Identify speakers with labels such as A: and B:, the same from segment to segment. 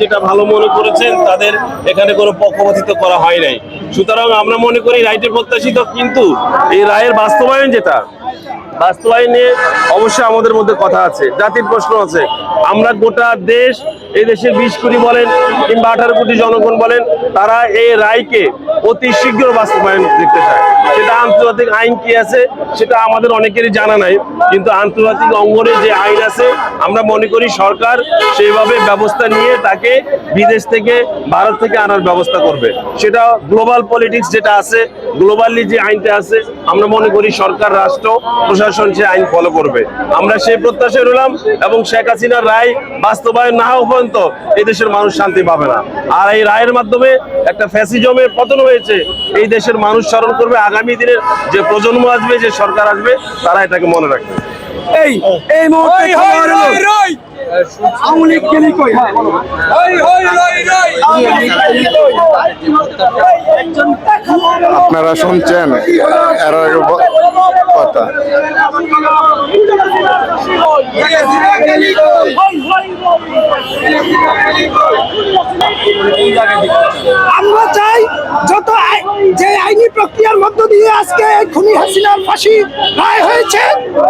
A: যেটা ভালো মনে করেছেন, তাদের এখানে কোনো পক্ষপাতিত্ব করা হয় নাই। সুতরাং আমরা মনে করি রাইটের প্রত্যাশিত কিন্তু এই রায়ের বাস্তবায়ন যেটা বাস্তবায়ন অবশ্যই আমাদের মধ্যে কথা আছে, জাতির প্রশ্ন আছে। আমরা গোটা দেশ, এই দেশের বিশ কোটি বলেন কিংবা আঠারো কোটি জনগণ বলেন, তারা এই রায়কে অতি শীঘ্র বাস্তবায়ন দেখতে চায়। সেটা আন্তর্জাতিক আইন কি আছে, সেটা আমাদের অনেকেরই জানা নাই। কিন্তু আন্তর্জাতিক অঙ্গনে যে আইন আছে, আমরা মনে করি সরকার সেইভাবে ব্যবস্থা নিয়ে তাকে বিদেশ থেকে, ভারত থেকে আনার ব্যবস্থা করবে। সেটা গ্লোবাল পলিটিক্স যেটা আছে গ্লোবালি যে আইনটা আছে আমরা মনে করি সরকার রাষ্ট্র প্রশাসন সে আইন ফলো করবে। আমরা সেই প্রত্যাশায় রইলাম এবং শেখ হাসিনার রায় বাস্তবায়ন না হওয়া পর্যন্ত এই দেশের মানুষ শান্তি পাবে না। আর এই রায়ের মাধ্যমে একটা ফ্যাসিজমের পতন হয়েছে এই দেশের মানুষ স্মরণ করবে আগামী দিনের যে প্রজন্ম আসবে যে সরকার আসবে তারা এটাকে মনে রাখবে।
B: এই এই মুহূর্তে আওয়ামী লীগ গেলি কই?
C: আপনারা শুনছেন এর কথা।
B: আমরা চাই যত যে আইনি প্রক্রিয়ার মধ্য দিয়ে আজকে খুনি হাসিনার ফাঁসি রায় হয়েছে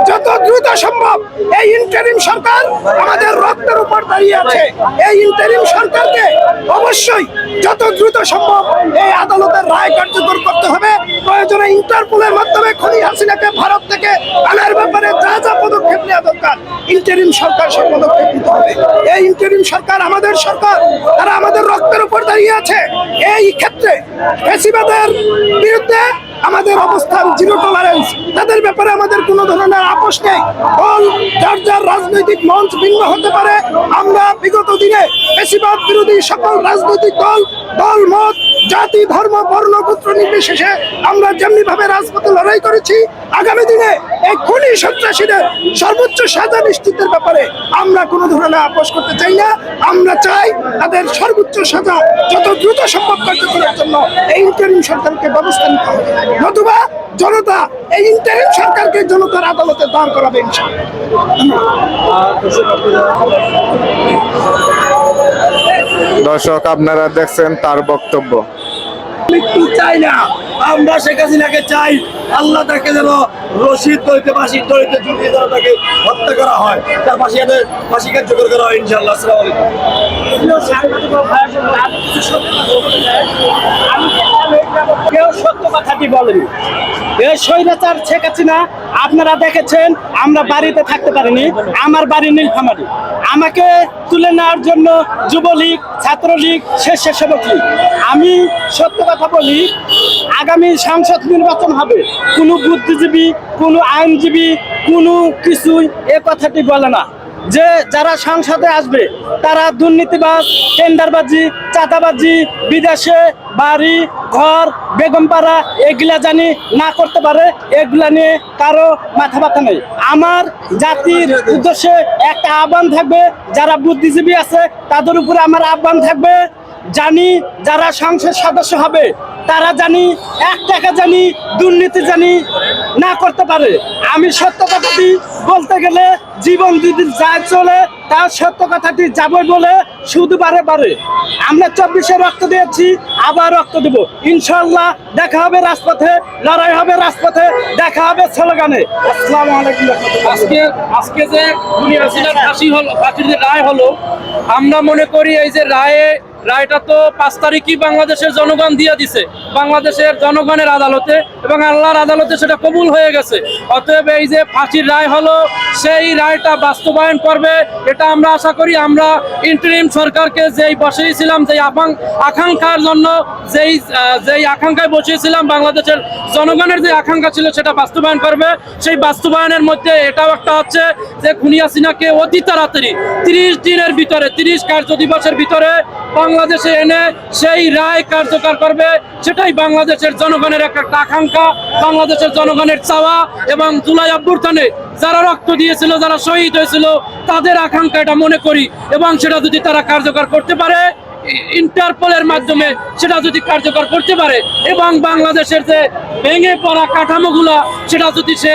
B: যত দ্রুত সম্ভব এই ইন্টারিম সরকার আমাদের রক্তের উপর দাঁড়িয়ে আছে। এই ইন্টারিম সরকারকে অবশ্যই যত দ্রুত সম্ভব এই আদালতের রায় কার্যকর করতে হবে। প্রয়োজনে ইন্টারপোলের মাধ্যমে খনি হাসিনাকে ভারত থেকে আনার ব্যাপারে যা যা পদক্ষেপ নেওয়া দরকার ইন্টারিম সরকার সে পদক্ষেপ নিতে হবে। এই ইন্টারিম সরকার আমাদের সরকার, তারা আমাদের রক্তের উপর দাঁড়িয়ে আছে। এই ক্ষেত্রে বিরুদ্ধে আমাদের অবস্থান জিরো টলারেন্স তাদের ব্যাপারে আমাদের কোনো ধরনের আপোষ নেই। দল যার যার রাজনৈতিক মঞ্চ ভিন্ন হতে পারে, আমরা বিগত দিনে বেশিরভাগ বিরোধী সকল রাজনৈতিক দল দল, মত, জাতি, ধর্ম, বর্ণ, গোত্র নির্বিশেষে আমরা যেমনি ভাবে রাজপথে লড়াই করেছি, আগামী দিনে এই খুনি সন্ত্রাসীদের সর্বোচ্চ সাজা নিশ্চিতের ব্যাপারে আমরা কোনো ধরনের আপোষ করতে চাই না। আমরা চাই তাদের সর্বোচ্চ সাজা যত দ্রুত সম্ভব কার্যকরের জন্য এই ইন্টারিম সরকারকে ব্যবস্থা নিতে হবে। নতুবা জনতা এই ইন্টারিম সরকারকে জনতার আদালতে দাঁড় করাবে ইনশাআল্লাহ।
C: দর্শক আপনারা দেখছেন তার বক্তব্য।
B: মৃত্যু চাই না আমরা শেখ হাসিনাকে চাই আল্লাহ তাকে যেন রশিদ দইতে ফাঁসি দইতে ঝুঁকিয়ে যেন তাকে হত্যা করা হয়। তার ফাঁসি ফাঁসি কার্যকর করা হয় ইনশাআল্লাহ। আসসালামু আলাইকুম।
D: কথাটি বলেনি। এই স্বৈরাচার শেখ হাসিনা আপনারা দেখেছেন, আমরা বাড়িতে থাকতে পারিনি। আমার বাড়ি নীলফামারি। আমাকে তুলে নেওয়ার জন্য যুবলীগ, ছাত্রলীগ, স্বেচ্ছাসেবক লীগ। আমি সত্য কথা বলি, আগামী সংসদ নির্বাচন হবে। কোনো বুদ্ধিজীবী, কোনো আইনজীবী, কোনো কিছুই এ কথাটি বলে না। যে যারা সংসদে আসবে, তারা দুর্নীতিবাজ, টেন্ডারবাজি, চাঁদাবাজি, বিদেশে বাড়ি, ঘর বেগমপাড়া এগুলা জানি না করতে পারে, এগুলা নিয়ে কারও মাথা ব্যথা নেই। আমার জাতির উদ্দেশ্যে একটা আহ্বান থাকবে, যারা বুদ্ধিজীবী আছে, তাদের উপরে আমার আহ্বান থাকবে জানি যারা সংসদ সদস্য হবে, তারা জানি এক টাকা জানি দুর্নীতি জানি না করতে পারে। আমি সত্য কথাটি বলতে গেলে জীবন যদি যা চলে, তার সত্য কথাটি যাবে বলে শুধু বারে বারে। আমরা চব্বিশে রক্ত দিয়েছি, আবার রক্ত দেব। ইনশাল্লাহ দেখা হবে রাজপথে, লড়াই হবে রাজপথে, দেখা হবে স্লোগানে। আসসালামু আলাইকুম
E: আজকে আজকে যে ফাঁসি হলো, ফাঁসির যে রায় হলো, আমরা মনে করি এই যে রায়ে রায়টা তো পাঁচ তারিখই বাংলাদেশের জনগণ দিয়ে দিছে। বাংলাদেশের জনগণের আদালতে এবং আল্লাহর আদালতে সেটা কবুল হয়ে গেছে। অতএব এই যে ফাঁসির রায় হলো, সেই রায়টা বাস্তবায়ন করবে, এটা আমরা আশা করি আমরা ইন্টারিম সরকারকে যেই বসিয়েছিলাম, যেই আকাং- আকাঙ্ক্ষার জন্য যেই যেই আকাঙ্ক্ষায় বসিয়েছিলাম, বাংলাদেশের জনগণের যে আকাঙ্ক্ষা ছিল সেটা বাস্তবায়ন করবে। সেই বাস্তবায়নের মধ্যে এটাও একটা হচ্ছে যে খুনি হাসিনাকে অতি তাড়াতাড়ি তিরিশ দিনের ভিতরে, তিরিশ কার্য দিবসের ভিতরে বাংলাদেশে এনে সেই রায় কার্যকর করবে, সেটাই বাংলাদেশের জনগণের একটা আকাঙ্ক্ষা, বাংলাদেশের জনগণের চাওয়া এবং জুলাই অভ্যুত্থানে যারা রক্ত দিয়েছিল, যারা শহীদ হয়েছিল, তাদের আকাঙ্ক্ষা এটা মনে করি এবং সেটা যদি তারা কার্যকর করতে পারে ইন্টারপোলের মাধ্যমে সেটা যদি কার্যকর করতে পারে এবং বাংলাদেশের যে ভেঙে পড়া কাঠামোগুলো, সেটা যদি সে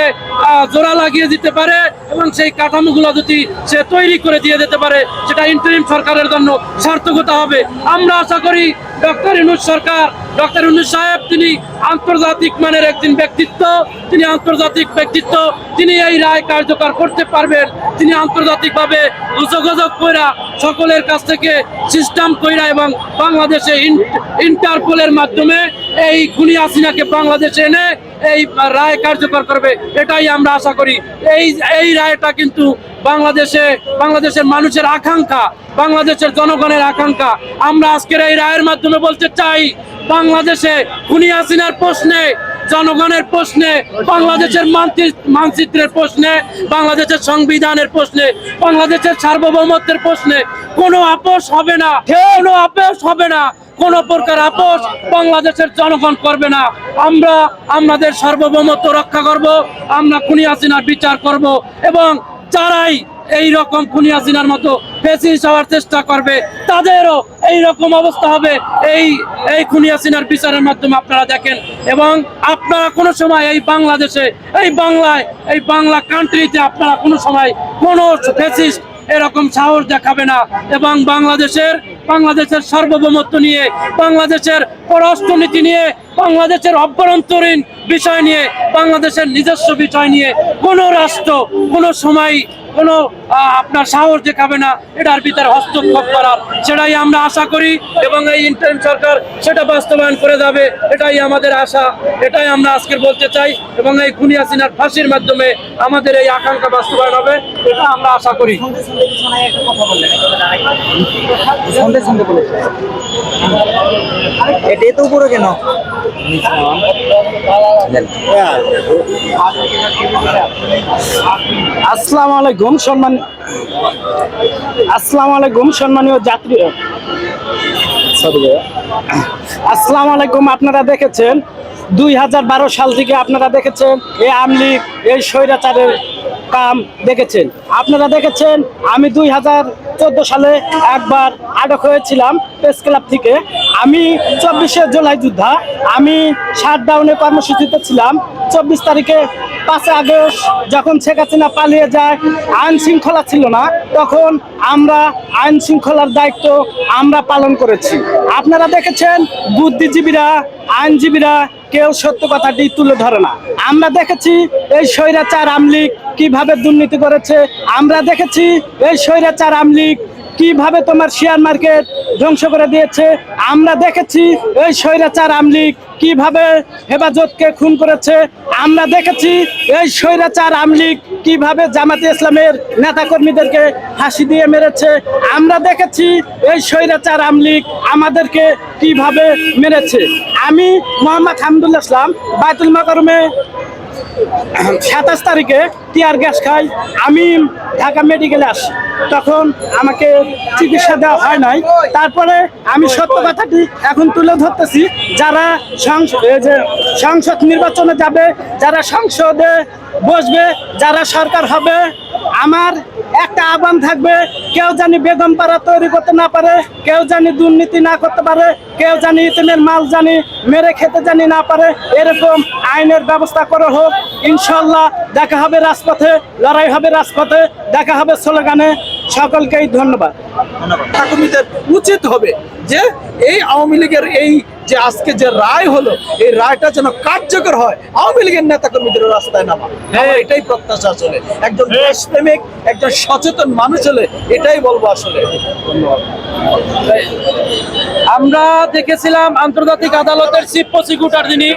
E: জোড়া লাগিয়ে দিতে পারে এবং সেই কাঠামোগুলো যদি সে তৈরি করে দিয়ে দিতে পারে, সেটা ইন্টারিম সরকারের জন্য সার্থকতা হবে। আমরা আশা করি ডক্টর ইনুজ সরকার, ডক্টর ইনুজ সাহেব, তিনি আন্তর্জাতিক মানের একজন ব্যক্তিত্ব, তিনি আন্তর্জাতিক ব্যক্তিত্ব, তিনি এই রায় কার্যকর করতে পারবেন, তিনি আন্তর্জাতিকভাবে যোগাযোগ কইরা সকলের কাছ থেকে সিস্টেম কইরা এবং বাংলাদেশে ইন- ইন্টারপোলের মাধ্যমে এই খুনি হাসিনাকে বাংলাদেশে এনে এই রায় কার্যকর করবে, এটাই আমরা আশা করি। এই এই রায়টা কিন্তু বাংলাদেশে, বাংলাদেশের মানুষের আকাঙ্ক্ষা, বাংলাদেশের জনগণের আকাঙ্ক্ষা। আমরা আজকের এই রায়ের মাধ্যমে বলতে চাই, বাংলাদেশে খুনি হাসিনার প্রশ্নে জনগণের প্রশ্নে, বাংলাদেশের মানচিত্রের প্রশ্নে, বাংলাদেশের সংবিধানের প্রশ্নে, বাংলাদেশের সার্বভৌমত্বের প্রশ্নে কোনো আপোষ হবে না, কোনো আপোষ হবে না, কোন প্রকার আপোষ বাংলাদেশের জনগণ করবে না। আমরা, আমাদের সার্বভৌমত্ব রক্ষা করব, আমরা খুনি হাসিনার বিচার করব এবং যারাই এই রকম খুনি হাসিনার মতো ফেসিস হওয়ার চেষ্টা করবে। তাদেরও এই রকম অবস্থা হবে। এই এই খুনি হাসিনার বিচারের মাধ্যমে আপনারা দেখেন। এবং আপনারা কোনো সময় এই বাংলাদেশে, এই বাংলায়, এই বাংলা কান্ট্রিতে আপনারা কোনো সময় কোনো ফেসিস্ট এরকম সাহস দেখাবে না। এবং বাংলাদেশের বাংলাদেশের সার্বভৌমত্ব নিয়ে, বাংলাদেশের পররাষ্ট্রনীতি নিয়ে, বাংলাদেশের অভ্যন্তরীণ বিষয় নিয়ে, বাংলাদেশের নিজস্ব বিষয় নিয়ে কোনো রাষ্ট্র কোনো সময় কোনো আপনার সাহস দেখাবে না এটার ভিতরে হস্তক্ষেপ করার। সেটাই আমরা আশা করি এবং এই ইন্টারিম সরকার সেটা বাস্তবায়ন করে যাবে এটাই আমাদের আশা এটাই আমরা আজকে বলতে চাই এবং এই খুনি হাসিনার ফাঁসির মাধ্যমে আমাদের এই আকাঙ্ক্ষা বাস্তবায়ন হবে এটা আমরা আশা করি।
F: এটাই তো উপরে কেন?
D: আসসালামু আলাইকুম। সম্মান আসসালামু আলাইকুম সম্মানীয় যাত্রী আসসালাম আলাইকুম আপনারা দেখেছেন দুই হাজার বারো সাল থেকে আপনারা দেখেছেন এই আমলিগ এই স্বৈরাচারের কাম দেখেছেন। আপনারা দেখেছেন, আমি দুই হাজার চোদ্দ সালে একবার আটক হয়েছিলাম প্রেস ক্লাব থেকে। আমি চব্বিশে জুলাই যোদ্ধা, আমি শাটডাউনে কর্মসূচিতে ছিলাম। চব্বিশ তারিখে পাঁচে আগস্ট যখন শেখ হাসিনা পালিয়ে যায়, আইন শৃঙ্খলা ছিল না, তখন আমরা আইন শৃঙ্খলার দায়িত্ব আমরা পালন করেছি। আপনারা দেখেছেন, বুদ্ধিজীবীরা, আইনজীবীরা কেউ সত্য কথাটি তুলে ধরে না। আমরা দেখেছি, এই স্বৈরাচার আমলিগ কীভাবে দুর্নীতি করেছে আমরা দেখেছি এই স্বৈরাচার আমলিগ কীভাবে তোমার শেয়ার মার্কেট ধ্বংস করে দিয়েছে। আমরা দেখেছি এই স্বৈরাচার আমলিগ কীভাবে হেফাজতকে খুন করেছে। আমরা দেখেছি এই স্বৈরাচার আমলিগ কীভাবে জামাতে ইসলামের নেতাকর্মীদেরকে ফাঁসি দিয়ে মেরেছে। আমরা দেখেছি এই স্বৈরাচার আমলিগ আমাদেরকে কীভাবে মেরেছে। আমি মোহাম্মদ হামদুল্লাহ ইসলাম বায়তুল মাকরমে সাতাশ তারিখে টিয়ার গ্যাস খাই। আমি ঢাকা মেডিকেলে আসি। তখন আমাকে চিকিৎসা দেওয়া হয় নাই। তারপরে আমি সত্য কথাটি এখন তুলে ধরতেছি। যারা যে সংসদ নির্বাচনে যাবে, যারা সংসদে বসবে, যারা সরকার হবে, আমার একটা আহ্বান থাকবে, কেউ জানি বেগম পাড়া তৈরি করতে না পারে, কেউ জানি দুর্নীতি না করতে পারে, কেউ জানি ইতিমের মাল জানি, মেরে খেতে জানি না পারে, এরকম আইনের ব্যবস্থা করা হোক, ইনশাল্লাহ দেখা হবে রাজপথে লড়াই হবে রাজপথে দেখা হবে স্লোগানে। সকলকেই ধন্যবাদ।
B: কর্মীদের উচিত হবে যে এই আওয়ামী লীগের এই যে আজকে যে রায় হলো এই রায়টা যেন কার্যকর হয়। আওয়ামী লীগের নেতা কর্মীদের রাস্তায় নামা। আমার এটাই প্রত্যাশা আসলে একজন দেশপ্রেমিক একজন সচেতন মানুষ হলে এটাই বলব আসলে।
E: আমরা দেখেছিলাম আন্তর্জাতিক আদালতের চিফ প্রসিকিউটর যিনি।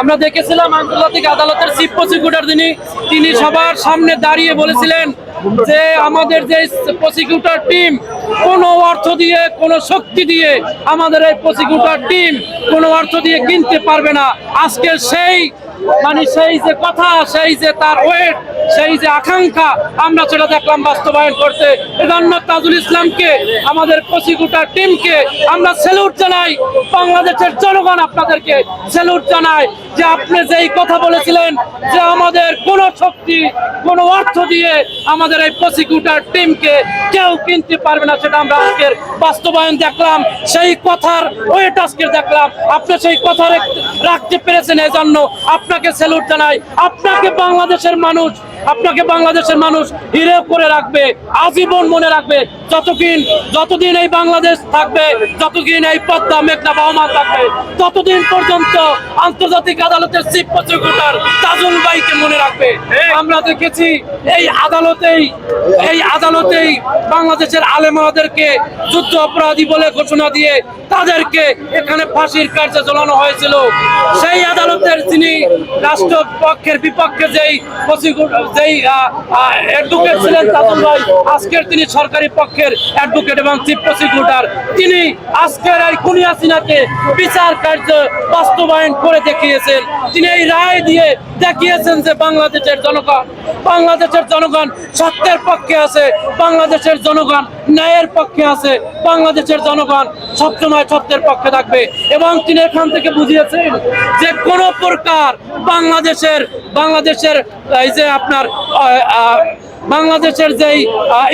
E: আমরা দেখেছিলাম আন্তর্জাতিক আদালতের চিফ প্রসিকিউটর যিনি, তিনি সবার সামনে দাঁড়িয়ে বলেছিলেন যে আমাদের যে প্রসিকিউটর টিম কোনো অর্থ দিয়ে, কোনো শক্তি দিয়ে আমাদের এই প্রসিকিউটর টিম কোনো অর্থ দিয়ে কিনতে পারবে না। আজকে সেই মানে সেই যে কথা, সেই যে তার ওয়েট সেই যে আকাঙ্ক্ষা, আমরা সেটা দেখলাম বাস্তবায়ন করতে। এজন্য তাজুল ইসলামকে, আমাদের প্রসিকিউটার টিমকে আমরা স্যালুট জানাই। বাংলাদেশের জনগণ আপনাদেরকে স্যালুট জানাই যে আপনি যেই কথা বলেছিলেন যে আমাদের কোন শক্তি, কোন অর্থ দিয়ে আমাদের এই প্রসিকিউটার টিমকে কেউ কিনতে পারবে না, সেটা আমরা আজকের বাস্তবায়ন দেখলাম। সেই কথার ওয়েট আজকে দেখলাম। আপনি সেই কথা রাখতে পেরেছেন এই জন্য আপনাকে স্যালুট জানাই। আপনাকে বাংলাদেশের মানুষ, আপনাকে বাংলাদেশের মানুষ হিরে করে রাখবে, আজীবন মনে রাখবে। যতদিন যতদিন এই বাংলাদেশ থাকবে, যতদিন এই পদ্মা, মেঘনা, বহমান থাকবে, ততদিন পর্যন্ত আন্তর্জাতিক আদালতের চিফ প্রসিকিউটর তাজুল ভাইকে মনে রাখবে। আমরা দেখেছি এই আদালতেই এই আদালতেই বাংলাদেশের আলেমাদেরকে যুদ্ধ অপরাধী বলে ঘোষণা দিয়ে তাদেরকে এখানে ফাঁসির কার্যে ঝোলানো হয়েছিল। সেই আদালতের যিনি রাষ্ট্রপক্ষের বিপক্ষে যেই যেই অ্যাডভোকেট ছিলেন তাজুল ভাই, আজকের তিনি সরকারি পক্ষের অ্যাডভোকেট এবং চিফ প্রসিকিউটর তিনি আজকের এই খুনি হাসিনাকে বিচার কার্য বাস্তবায়ন করে দেখিয়েছেন। তিনি এই রায় দিয়ে দেখিয়েছেন যে বাংলাদেশের জনগণ বাংলাদেশের জনগণ সত্যের পক্ষে আছে, বাংলাদেশের জনগণ ন্যায়ের পক্ষে আছে, বাংলাদেশের জনগণ সবসময় সত্যের পক্ষে থাকবে। এবং তিনি এখান থেকে বুঝিয়েছেন যে কোন প্রকার বাংলাদেশের বাংলাদেশের এই যে আপনার বাংলাদেশের যেই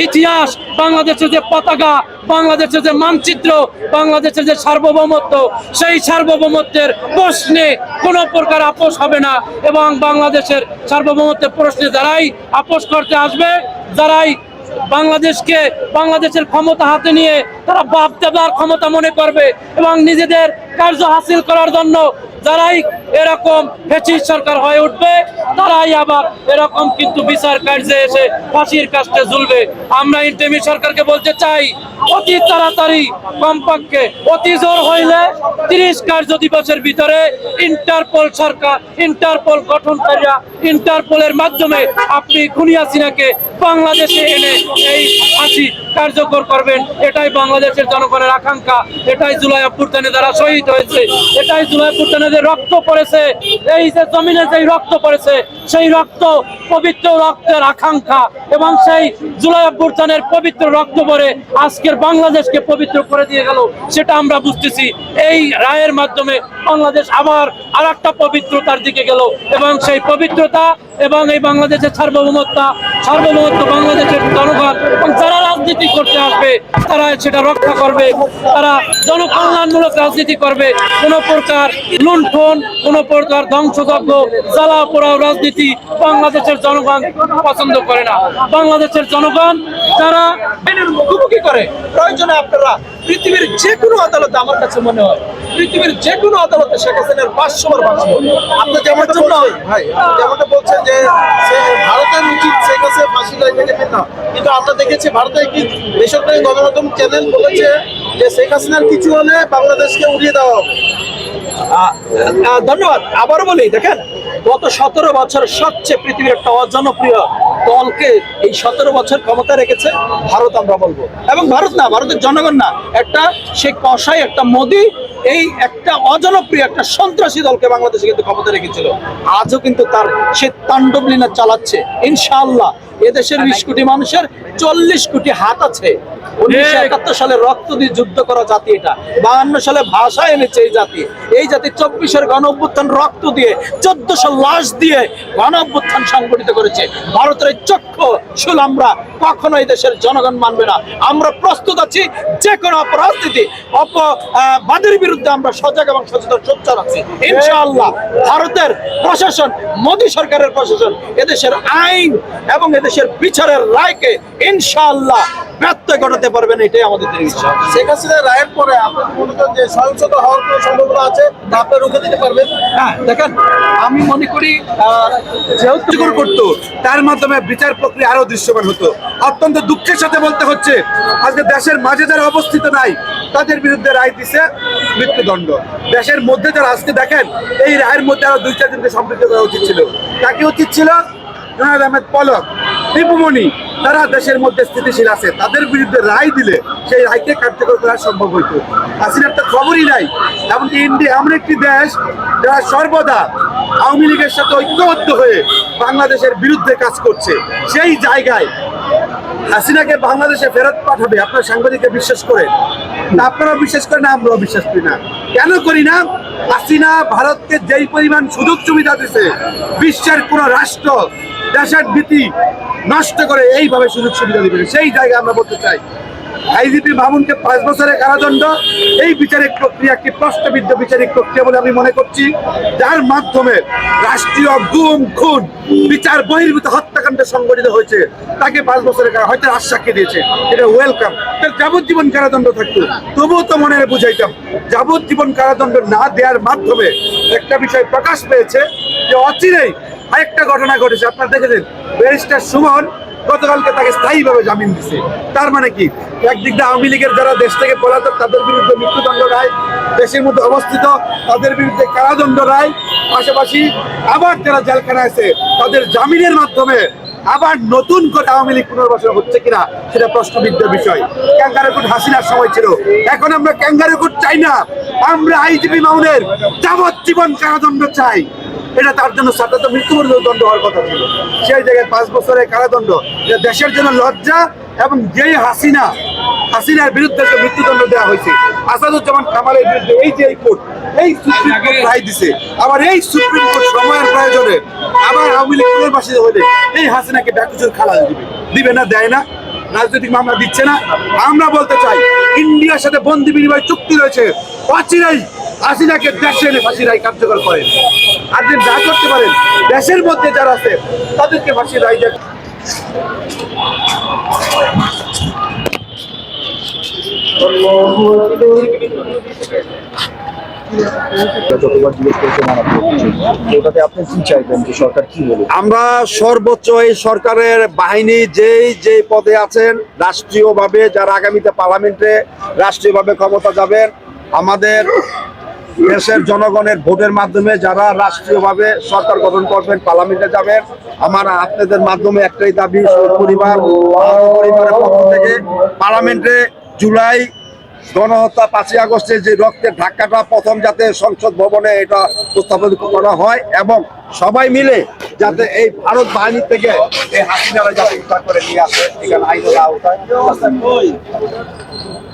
E: ইতিহাস, বাংলাদেশের যে পতাকা, বাংলাদেশের যে মানচিত্র, বাংলাদেশের যে সার্বভৌমত্ব, সেই সার্বভৌমত্বের প্রশ্নে কোনো প্রকার আপোষ হবে না এবং বাংলাদেশের সার্বভৌমত্বের প্রশ্নে যারাই আপোষ করতে আসবে, যারাই বাংলাদেশকে, বাংলাদেশের ক্ষমতা হাতে নিয়ে তারা বাপ দেবার ক্ষমতা মনে করবে এবং নিজেদের কার্য হাসিল করার জন্য যারাই এরকম ফেসিস সরকার হয়ে উঠবে, তারাই আবার এরকম কিন্তু বিচার কার্যে এসে ফাঁসির কাজটা ঝুলবে। আমরা ইন্টেমি সরকারকে বলতে চাই, অতি তাড়াতাড়ি কমপক্ষে অতি জোর হইলে তিরিশ কার্য দিবসের ভিতরে ইন্টারপোল সরকার, ইন্টারপোল গঠন করিয়া ইন্টারপোলের মাধ্যমে আপনি খুনিয়া সিনাকে বাংলাদেশে এনে এই ফাঁসি কার্যকর করবেন। এটাই বাংলাদেশের জনগণের আকাঙ্ক্ষা, এটাই জুলাই অভ্যুত্থানে যারা শহীদ হয়েছে, এটাই জুলাই অভ্যুত্থানে যে রক্ত পড়েছে, এই যে জমিনে যেই রক্ত পড়েছে, সেই রক্ত, পবিত্র রক্তের আকাঙ্ক্ষা এবং সেই জুলাই অভ্যুত্থানের পবিত্র রক্ত পরে আজকের বাংলাদেশকে পবিত্র করে দিয়ে গেল, সেটা আমরা বুঝতেছি। এই রায়ের মাধ্যমে বাংলাদেশ আবার আর একটা পবিত্রতার দিকে গেল এবং সেই পবিত্রতা এবং এই বাংলাদেশের সার্বভৌমত্তা সার্বভৌমত্ব বাংলাদেশের জনগণ এবং যারা রাজনীতি করতে আসবে, তারা সেটা রক্ষা করবে, তারা জনকল্যাণমূলক রাজনীতি করবে। কোনো প্রকার লুণ্ঠন, কোনো প্রকার ধ্বংসযজ্ঞ, জ্বালা পোড়াও রাজনীতি বাংলাদেশের জনগণ পছন্দ করে না। বাংলাদেশের জনগণ
G: তারা মুখোমুখি করে, প্রয়োজনে আপনারা পৃথিবীর যে কোনো আদালতে আমার কাছে মনে হয় পৃথিবীর যে কোনো আদালতে শেখ হাসিনার পাঁচশো বার পাঁচশো
H: আপনি যেমনটা বলছেন ভাই আপনি যেমনটা বলছেন যে সে- ভারতের উচিত শেখ হাসিনা ফাঁসি দেয় থেকে ভিন্ন। কিন্তু আমরা দেখেছি ভারতের একটি বেসরকারি গণমাধ্যম চ্যানেল বলেছে যে শেখ হাসিনার কিছু হলে বাংলাদেশকে উড়িয়ে দেওয়া হবে।
G: ধন্যবাদ। আবারও বলি দেখেন গত সতেরো বছর সবচেয়ে পৃথিবীর একটা অজনপ্রিয় দলকে এই সতেরো বছর ক্ষমতা রেখেছে ভারত আমরা বলব। এবং ভারত না ভারতের জনগণ না একটা সে কষাই একটা মোদি এই একটা অজনপ্রিয় একটা সন্ত্রাসী দলকে বাংলাদেশে কিন্তু ক্ষমতা রেখেছিল। আজও কিন্তু তার সে তাণ্ডব লীলা চালাচ্ছে। ইনশাআল্লাহ এদেশের বিশ কোটি মানুষের চল্লিশ কোটি হাত আছে। উনিশশো একাত্তর সালে রক্ত দিয়ে যুদ্ধ করা জাতি এটা। বাহান্ন সালে ভাষা এনেছে এই জাতি। এই জাতি চব্বিশের গণ অভ্যুত্থান রক্ত দিয়ে চোদ্দশো লাশ দিয়ে গণ অভ্যুত্থান সংগঠিত করেছে। ভারতের চক্ষু শুল আমরা কখনো এই দেশের জনগণ মানবে না। আমরা প্রস্তুত আছি যে কোনো অপরাজনীতি অপবাদের বিরুদ্ধে আমরা সজাগ এবং সচেতন সোচ্চার আছি। ইনশাআল্লাহ ভারতের প্রশাসন মোদী সরকারের প্রশাসন এদেশের আইন এবং এদেশের বিচারের রায়কে ইনশাআল্লাহ ব্যত্যয় ঘটাতে পারবেন এটাই আমাদের বিশ্বাস
H: শেখ হাসিনার রায়ের পরে যে সহিংসতা হওয়ার কোনো সম্ভাবনা আছে? আপনি রুখে দিতে পারবেন?
G: হ্যাঁ দেখেন আমি মনে করি আহ, যেহেতু
I: করতো তার মাধ্যমে বিচার প্রক্রিয়া আরও দৃশ্যমান হতো। অত্যন্ত দুঃখের সাথে বলতে হচ্ছে আজকে দেশের মাঝে যারা অবস্থিত নাই তাদের বিরুদ্ধে রায় দিছে। মৃত্যুদণ্ড। দেশের মধ্যে যারা আজকে দেখেন, এই রায়ের মধ্যে আরও দুই, চার দিনকে সম্পৃক্ত করা উচিত ছিল। তাকে উচিত ছিল? জোনায়দ আহমেদ পলক। দীপুমণি তারা দেশের মধ্যে স্থিতিশীল আছে। তাদের বিরুদ্ধে রায় দিলে সেই রায়কে কার্যকর করা সম্ভব হইতো। হাসিনার তো খবরই নাই। এমনকি ইন্ডিয়া এমন একটি দেশ, যারা সর্বদা আওয়ামী লীগের সাথে ঐক্যবদ্ধ হয়ে বাংলাদেশের বিরুদ্ধে কাজ করছে। সেই জায়গায় হাসিনাকে বাংলাদেশে ফেরত পাঠাবে, আপনার সাংবাদিককে বিশ্বাস করেন। আপনারা বিশ্বাস করেন, আমরাও বিশ্বাস করি না কেন করি না হাসিনা ভারতকে যেই পরিমাণ সুযোগ সুবিধা দিছে বিশ্বের কোনো রাষ্ট্র, দেশের ভীতি নষ্ট করে এইভাবে সুযোগ সুবিধা দিবে। সেই জায়গায় আমরা বলতে চাই আইজিপি মামুনকে পাঁচ বছরের কারাদণ্ড। এই বিচারিক প্রক্রিয়া একটি প্রশ্নবিদ্ধ বিচারিক প্রক্রিয়া বলে আমি মনে করছি? যার মাধ্যমে রাষ্ট্রীয় গুম, খুন, বিচার বহির্ভূত হত্যাকাণ্ড সংগঠিত হয়েছে, তাকে পাঁচ বছরের কারা হয়তো আশ্বাসকে দিয়েছে। এটা ওয়েলকাম তার যাবজ্জীবন কারাদণ্ড থাকতো। তবুও তো মনে বুঝাইতাম, যাবজ্জীবন কারাদণ্ড না দেওয়ার মাধ্যমে একটা বিষয় প্রকাশ পেয়েছে যে অচিরেই আরেকটা ঘটনা ঘটেছে। আপনারা দেখেছেন, ব্যারিস্টার সুমন গতকালকে তাকে স্থায়ীভাবে জামিন দিছে। তার মানে কি? একদিক দিয়ে আওয়ামী লীগের যারা দেশ থেকে পলাতক, তাদের বিরুদ্ধে মৃত্যুদণ্ড রায়, দেশের মধ্যে অবস্থিত, তাদের বিরুদ্ধে কারাদণ্ড রায়, পাশাপাশি আবার যারা জেলখানায় আছে, তাদের জামিনের মাধ্যমে আবার নতুন করে আওয়ামী লীগ পুনর্বাসন হচ্ছে কিনা, সেটা প্রশ্নবিদ্ধ বিষয়। ক্যাঙ্গারুকুট হাসিনার সময় ছিল। এখন আমরা ক্যাঙ্গারুকুট চাই না। আমরা আইজিপি মামুনের যাবজ্জীবন কারাদণ্ড চাই। এটা তার জন্য সাধারণত মৃত্যুবরণ দণ্ড হওয়ার কথা ছিল। সেই জায়গায় পাঁচ বছরের কারাদণ্ড দেশের জন্য লজ্জা এবং যেই হাসিনা, হাসিনার বিরুদ্ধে যে মৃত্যুদণ্ড দেওয়া হয়েছে, আসাদুজ্জামান কামালের বিরুদ্ধে এই যে এই কোর্ট এই সুপ্রিম কোর্ট রায় দিছে। আবার এই সুপ্রিম কোর্ট সময়ের প্রয়োজনে আবার আওয়ামী লীগ পুনর্বাসিত হলে এই হাসিনাকে ডাকুচুর খালাস দিবে। দিবে না, দেয় না। রাজনৈতিক মামলা দিচ্ছে না। আমরা বলতে চাই, ইন্ডিয়ার সাথে বন্দি বিনিময় চুক্তি রয়েছে। অচিরেই হাসিনাকে দেশে এনে রায় কার্যকর করেন। আর যে করতে পারেন দেশের মধ্যে যারা আছে তাদেরকে ফাঁসি রায় দেন।
F: যতবার জিজ্ঞেস করেছেন ওটাতে আপনি কি চাইবেন সরকার
I: আমরা সর্বোচ্চ এই সরকারের বাহিনী যেই যেই পদে আছেন রাষ্ট্রীয়ভাবে যারা আগামীতে পার্লামেন্টে রাষ্ট্রীয়ভাবে ক্ষমতা যাবেন আমাদের দেশের জনগণের ভোটের মাধ্যমে যারা রাষ্ট্রীয়ভাবে সরকার গঠন করবেন, পার্লামেন্টে যাবেন, আমার আপনাদের মাধ্যমে একটাই দাবি পরিবার পরিবারের পক্ষ থেকে পার্লামেন্টে জুলাই গণহত্যা পাঁচই আগস্টে যে রক্তের ধাক্কাটা প্রথম যাতে সংসদ ভবনে এটা উপস্থাপন করা হয় এবং সবাই মিলে যাতে এই ভারত বাহিনী থেকে এই হাসিনারা যাতে উদ্ধার করে নিয়ে আসে, এখানে আইনের আওতায়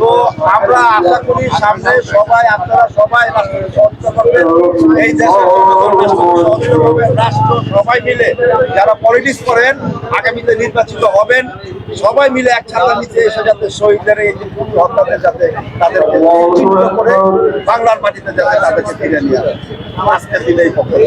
I: তো আমরা আশা করি সামনে সবাই, আপনারা সবাই এই দেশের রাষ্ট্র সবাই মিলে যারা পলিটিক্স করেন, আগামীতে নির্বাচিত হবেন, সবাই মিলে এক ছাতার নিচে এসে যাতে শহীদদের এই যে হত্যাদের যাতে চিহ্নিত করে বাংলার মাটিতে যাতে তাদেরকে ফিরে নিয়ে আজকের দিনে এই পক্ষে